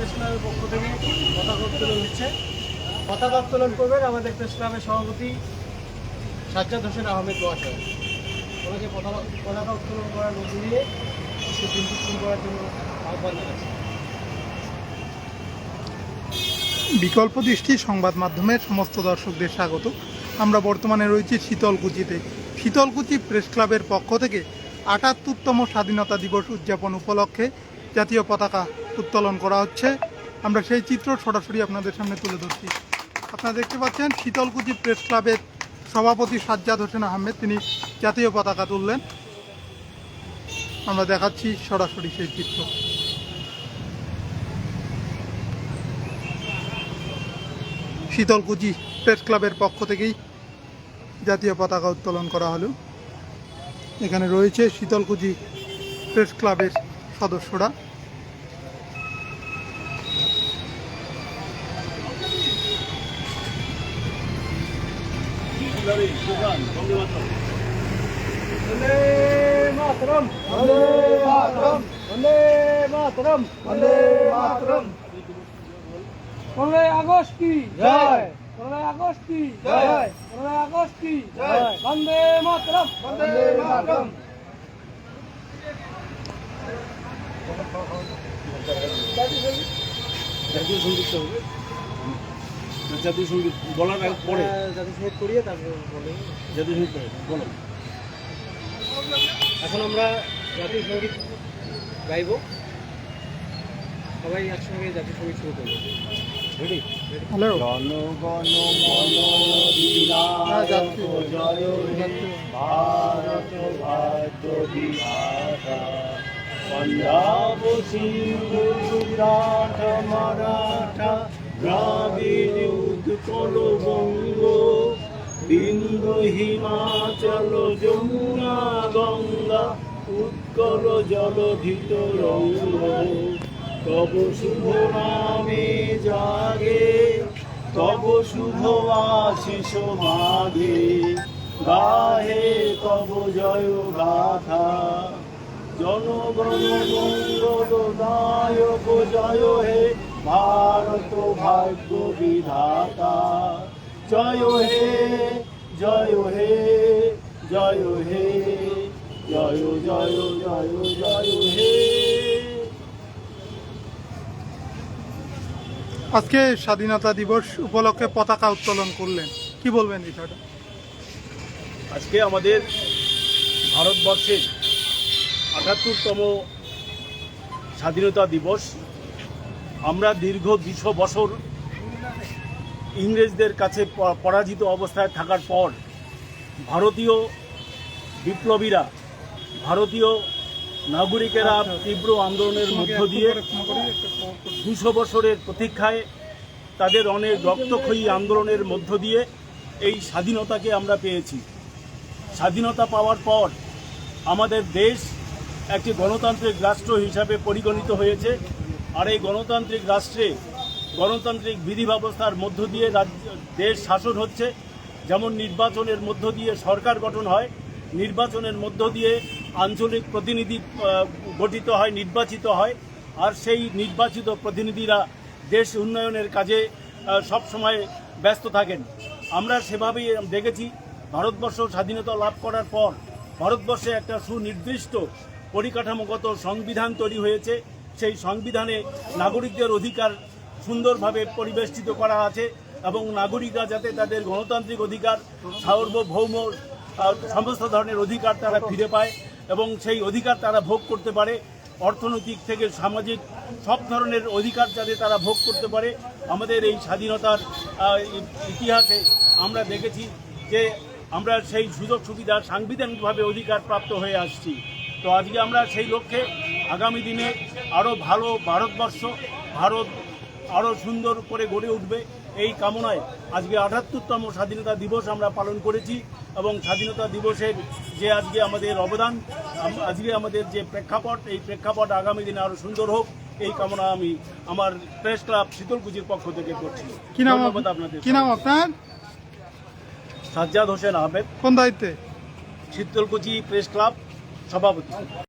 Press পক্ষ থেকে পতাকা উত্তোলন হচ্ছে। পতাকা উত্তোলন করবেন আমাদের প্রেস ক্লাবের সভাপতি সাজ্জাদ হোসেন আহমেদ মহাশয়। ওনাকে পতাকা পতাকা উত্তোলন করার মধ্যে দিয়ে শুরু করার জন্য আহ্বান জানাচ্ছি। বিকল্প দৃষ্টি সংবাদ মাধ্যমের সমস্ত দর্শকদের স্বাগত। আমরা বর্তমানে রয়েছি শীতলকুচিতে। শীতলকুচি প্রেস ক্লাবের পক্ষ থেকে আটাত্তরতম স্বাধীনতা দিবস উদযাপন উপলক্ষে জাতীয় পতাকা উত্তোলন করা হচ্ছে। আমরা সেই চিত্র সরাসরি আপনাদের সামনে তুলে ধরছি। আপনারা দেখতে পাচ্ছেন, শীতলকুচি প্রেস ক্লাবের সভাপতি সাজ্জাদ হোসেন আহমেদ, তিনি জাতীয় পতাকা তুললেন। আমরা দেখাচ্ছি সরাসরি সেই চিত্র। শীতলকুচি প্রেস ক্লাবের পক্ষ থেকেই জাতীয় পতাকা উত্তোলন করা হলো। এখানে রয়েছে শীতলকুচি প্রেস ক্লাবের সদস্যরা। পনেরোই আগস্ট কি জয় পনেরোই বন্দে মাতরম। বন্দে মাতরম। জাতীয় সংগীত হবে। জাতীয় সংগীত বলার আগে পরে। যাতে সংগীত করিয়ে তারপর বলে। জাতীয় সংগীত বলো। এখন আমরা জাতীয় সংগীত গাইব। সবাই একসঙ্গে জাতীয় সংগীত শুরু করব। হ্যালো জনগণ মন হ্যাঁ, জয় ভারত ভাগ্য বিধাতা পঞ্জাব সিন্ধু গুজরাট মারাঠা দ্রাবিড় উৎকল বঙ্গ বিন্দু হিমাচল, যমুনা গঙ্গা, উৎকল জলধিত রঙ্গ, তব শুভ নামে জাগে, তব শুভ আশিস মাগে, গাহে তব জয় গাথা। জনগণ মঙ্গল জয় হে ভারত ভাগ্য বিধাতা। জয় হে জয় হে জয় হে জয় জয় জয় জয় হে। আজকে স্বাধীনতা দিবস উপলক্ষে পতাকা উত্তোলন করলেন। কি বলবেন বিষয়টা? আজকে আমাদের ভারতবর্ষের আটাত্তরতম স্বাধীনতা দিবস। আমরা দীর্ঘ দুশো বছর ইংরেজদের কাছে পরাজিত অবস্থায় থাকার পর ভারতীয় বিপ্লবীরা, ভারতীয় নাগরিকেরা তীব্র আন্দোলনের মধ্য দিয়ে দুশো বছরের প্রতীক্ষায় তাদের অনেক রক্তক্ষয়ী আন্দোলনের মধ্য দিয়ে এই স্বাধীনতাকে আমরা পেয়েছি। স্বাধীনতা পাওয়ার পর আমাদের দেশ একটি গণতান্ত্রিক রাষ্ট্র হিসাবে পরিগণিত হয়েছে। আর এই গণতান্ত্রিক রাষ্ট্রে গণতান্ত্রিক বিধি ব্যবস্থার মধ্য দিয়ে রাজ্য, দেশ শাসন হচ্ছে। যেমন নির্বাচনের মধ্য দিয়ে সরকার গঠন হয়, নির্বাচনের মধ্য দিয়ে আঞ্চলিক প্রতিনিধি গঠিত হয়, নির্বাচিত হয়। আর সেই নির্বাচিত প্রতিনিধিরা দেশ উন্নয়নের কাজে সবসময় ব্যস্ত থাকেন। আমরা সেভাবেই দেখেছি, ভারতবর্ষ স্বাধীনতা লাভ করার পর ভারতবর্ষে একটা সুনির্দিষ্ট পরিকাঠামোগত সংবিধান তৈরি হয়েছে। সেই সংবিধানে নাগরিকদের অধিকার সুন্দরভাবে পরিবেষ্টিত করা আছে এবং নাগরিকরা যাতে তাদের গণতান্ত্রিক অধিকার, সার্বভৌম সমস্ত ধরনের অধিকার তারা ফিরে পায় এবং সেই অধিকার তারা ভোগ করতে পারে। অর্থনৈতিক থেকে সামাজিক সব ধরনের অধিকার যাতে তারা ভোগ করতে পারে। আমাদের এই স্বাধীনতার ইতিহাসে আমরা দেখেছি যে আমরা সেই সুযোগ সুবিধা সাংবিধানিকভাবে অধিকার প্রাপ্ত হয়ে আসছি। তো আজকে আমরা সেই লক্ষ্যে আগামী দিনে আরও ভালো ভারতবর্ষ ভারত আরও সুন্দর করে গড়ে উঠবে এই কামনায় আজকে আটাত্তরতম স্বাধীনতা দিবস আমরা পালন করেছি এবং স্বাধীনতা দিবসের যে আজকে আমাদের অবদান আজকে আমাদের যে প্রেক্ষাপট এই প্রেক্ষাপট আগামী দিনে আরও সুন্দর হোক এই কামনা আমি আমার প্রেস ক্লাব শীতলকুচির পক্ষ থেকে করছি। কি নাম আপনাদের কি নাম আপনার? সাজ্জাদ হোসেন আহমেদ কোন দায়িত্বে? Sitalkuchi press club. 잡아붙이세요.